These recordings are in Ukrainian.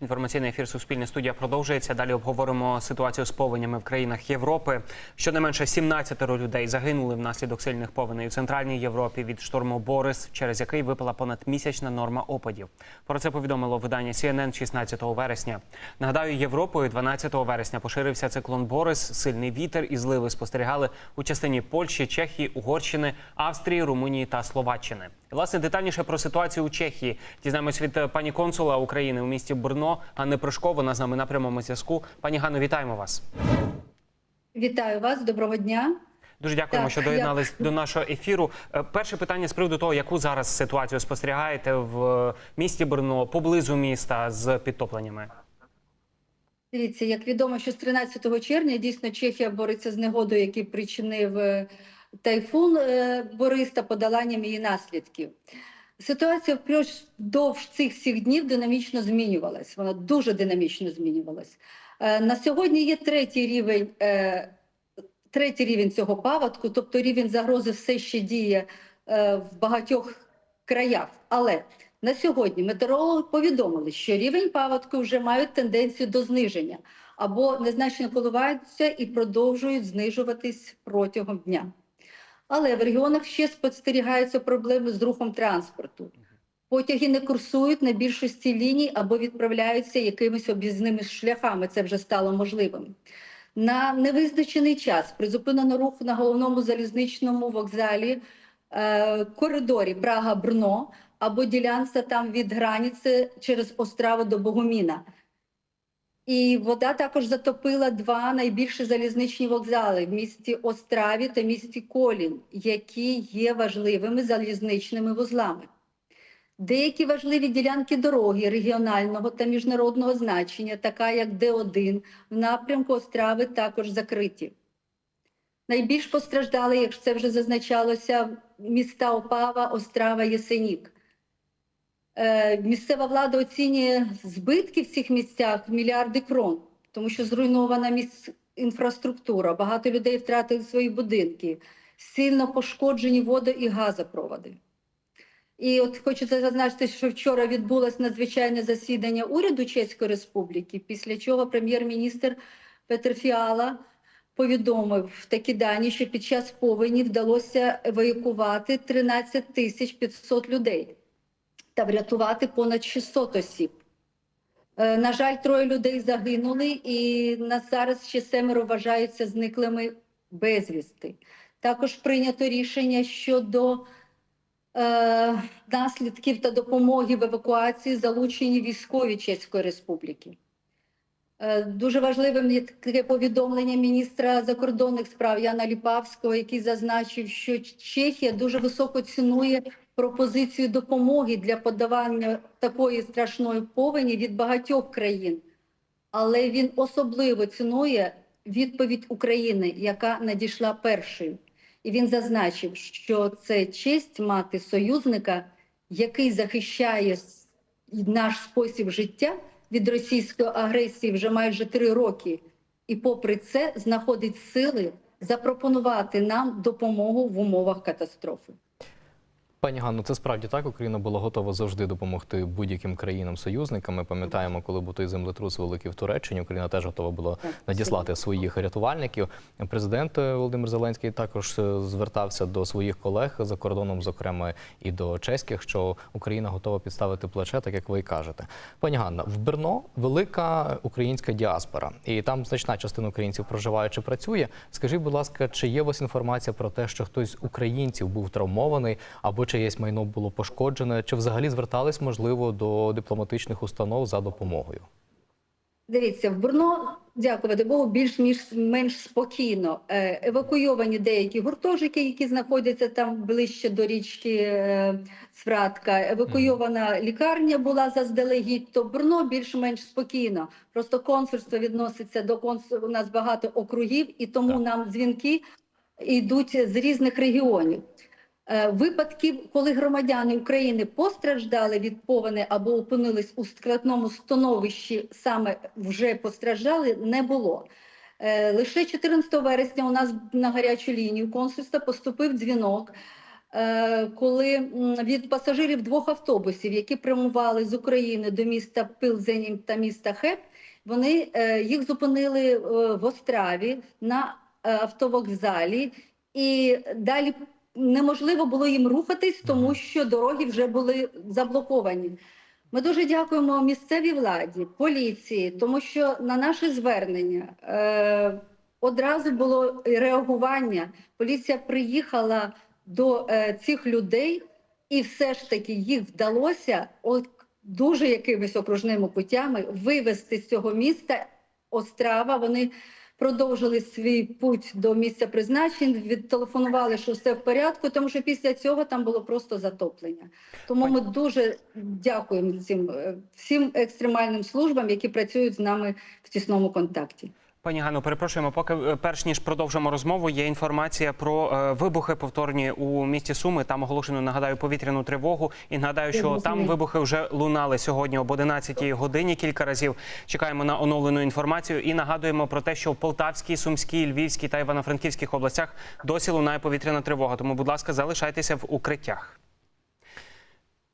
Інформаційний ефір Суспільне студія продовжується. Далі обговоримо ситуацію з повенями в країнах Європи. Щонайменше 17 людей загинули внаслідок сильних повеней у центральній Європі від шторму Борис, через який випала понад місячна норма опадів. Про це повідомило видання CNN 16 вересня. Нагадаю, Європою 12 вересня поширився циклон Борис. Сильний вітер і зливи спостерігали у частині Польщі, Чехії, Угорщини, Австрії, Румунії та Словаччини. Власне, детальніше про ситуацію у Чехії дізнаємось від е, пані консула України у місті Брно Ганни Прошко. Вона з нами на прямому зв'язку. Пані Ганно, вітаємо вас. Вітаю вас, доброго дня. Дуже дякуємо, Так, що доєднались до нашого ефіру. Е, Перше питання з приводу того, яку зараз ситуацію спостерігаєте в е, місті Брно, поблизу міста з підтопленнями. Дивіться, як відомо, що з 13 червня дійсно Чехія бореться з негодою, який причинив тайфун е, Борис та подоланням її наслідків. Ситуація впродовж цих всіх днів динамічно змінювалась. Вона дуже динамічно змінювалась. Е, На сьогодні є третій рівень, е, третій рівень цього паводку, тобто рівень загрози все ще діє в багатьох краях. Але на сьогодні метеорологи повідомили, що рівень паводку вже мають тенденцію до зниження або незначно коливаються і продовжують знижуватись протягом дня. Але в регіонах ще спостерігаються проблеми з рухом транспорту. Потяги не курсують на більшості ліній або відправляються якимись об'їзними шляхами. Це вже стало можливим. На невизначений час призупинено рух на головному залізничному вокзалі е, коридорі Прага-Брно або ділянця там від границі через Остраву до Богоміна. І вода також затопила два найбільші залізничні вокзали в місті Остраві та місті Колін, які є важливими залізничними вузлами. Деякі важливі ділянки дороги регіонального та міжнародного значення, така як Д1, в напрямку Острави також закриті. Найбільш постраждали, як це вже зазначалося, міста Опава, Острава, Єсенік. Е, Місцева влада оцінює збитки в цих місцях в мільярди крон, тому що зруйнована місць інфраструктура, багато людей втратили свої будинки, сильно пошкоджені водо- і газопроводи. І от хочу зазначити, що вчора відбулось надзвичайне засідання уряду Чеської Республіки, після чого прем'єр-міністр Петр Фіала повідомив такі дані, що під час повені вдалося евакувати 13 тисяч 500 людей та врятувати понад 600 осіб. Е, На жаль, троє людей загинули, і на зараз ще семеро вважаються зниклими безвісти. Також прийнято рішення щодо е, наслідків та допомоги в евакуації залучені військові Чеської Республіки. Е, Дуже важливим є таке повідомлення міністра закордонних справ Яна Ліпавського, який зазначив, що Чехія дуже високо цінує пропозицію допомоги для подавання такої страшної повені від багатьох країн. Але він особливо цінує відповідь України, яка надійшла першою. І він зазначив, що це честь мати союзника, який захищає наш спосіб життя від російської агресії вже майже три роки, і, попри це, знаходить сили запропонувати нам допомогу в умовах катастрофи. Пані Ганно, це справді так. Україна була готова завжди допомогти будь-яким країнам-союзникам. Ми пам'ятаємо, коли був той землетрус великий в Туреччині. Україна теж готова була надіслати своїх рятувальників. Президент е, Володимир Зеленський також е, звертався до своїх колег за кордоном, зокрема і до чеських, що Україна готова підставити плече, так як ви і кажете. Пані Ганна, в Брно велика українська діаспора, і там значна частина українців проживає чи працює. Скажіть, будь ласка, чи є у вас інформація про те, що хтось з українців був травмований або чиєсь майно було пошкоджене, чи взагалі звертались можливо до дипломатичних установ за допомогою? Дивіться, в Брно, дякувати Богу, більш-менш менш спокійно. Е, Евакуйовані деякі гуртожики, які знаходяться там ближче до річки е, Свратка. Евакуйована лікарня була заздалегідь, то Брно більш-менш спокійно. Просто консульство відноситься до консульства. У нас багато округів, і тому Так. нам дзвінки йдуть з різних регіонів. Е, Випадків, коли громадяни України постраждали від повені або опинились у складному становищі, саме вже постраждали, не було. Е, Лише 14 вересня у нас на гарячу лінію консульства поступив дзвінок е, коли від пасажирів двох автобусів, які прямували з України до міста Пилзенім та міста Хеп, вони їх зупинили в Остраві на автовокзалі, і далі неможливо було їм рухатись, тому що дороги вже були заблоковані. Ми дуже дякуємо місцевій владі, поліції, тому що на наше звернення е, одразу було реагування. Поліція приїхала до е, цих людей, і все ж таки їх вдалося от, дуже якимись окружними путями вивезти з цього міста Острава. Вони продовжили свій путь до місця призначень, відтелефонували, що все в порядку, тому що після цього там було просто затоплення. Тому ми дуже дякуємо цим е, всім екстремальним службам, які працюють з нами в тісному контакті. Пані Ганно, перепрошуємо, поки е, перш ніж продовжимо розмову, є інформація про е, вибухи повторні у місті Суми. Там оголошено, нагадаю, повітряну тривогу. І нагадаю, що там вибухи вже лунали сьогодні об 11 годині кілька разів. Чекаємо на оновлену інформацію і нагадуємо про те, що в Полтавській, Сумській, Львівській та Івано-Франківських областях досі лунає повітряна тривога. Тому, будь ласка, залишайтеся в укриттях.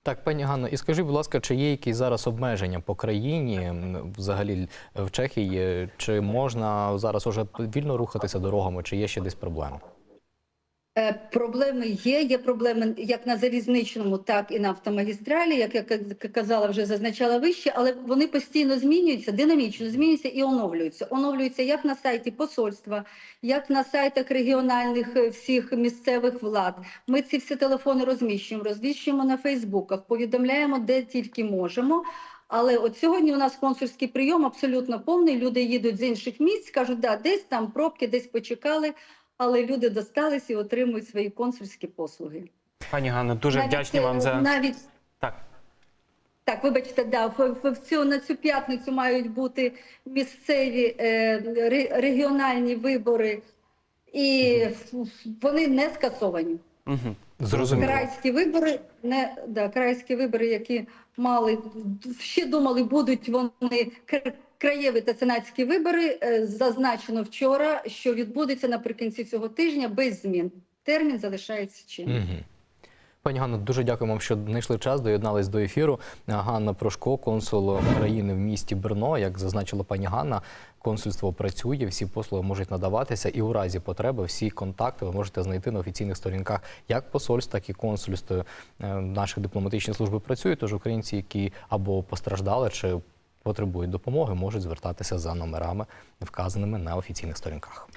Так, пані Ганно, і скажіть, будь ласка, чи є якісь зараз обмеження по країні, взагалі в Чехії, чи можна зараз уже вільно рухатися дорогами, чи є ще десь проблеми? Е, Проблеми є. Є проблеми як на залізничному, так і на автомагістралі, як я казала, вже зазначала вище, але вони постійно змінюються, динамічно змінюються і оновлюються. Оновлюються як на сайті посольства, як на сайтах регіональних е, всіх місцевих влад. Ми ці всі телефони розміщуємо, розміщуємо на Фейсбуках, повідомляємо, де тільки можемо. Але от сьогодні у нас консульський прийом абсолютно повний. Люди їдуть з інших місць, кажуть, да, десь там пробки, десь почекали. Але люди достались і отримують свої консульські послуги. Пані Ганно, дуже Навіть, вдячні вам за навіть так. так. Вибачте, да в, в, в цю на цю п'ятницю мають бути місцеві е, регіональні вибори, і вони не скасовані. Угу. Зрозуміло. Крайські вибори не да, крайські вибори, які мали ще думали, будуть вони краєві та сенатські вибори. е, Зазначено вчора, що відбудеться наприкінці цього тижня без змін. Термін залишається чинним. Угу. Пані Ганно, дуже дякуємо, що знайшли час, доєднались до ефіру. Ганна Прошко, консул України в місті Брно. Як зазначила пані Ганна, консульство працює, всі послуги можуть надаватися, і у разі потреби всі контакти ви можете знайти на офіційних сторінках як посольств, так і консульств е, наших дипломатичні служби працюють. Тож українці, які або постраждали чи потребують допомоги, можуть звертатися за номерами, вказаними на офіційних сторінках.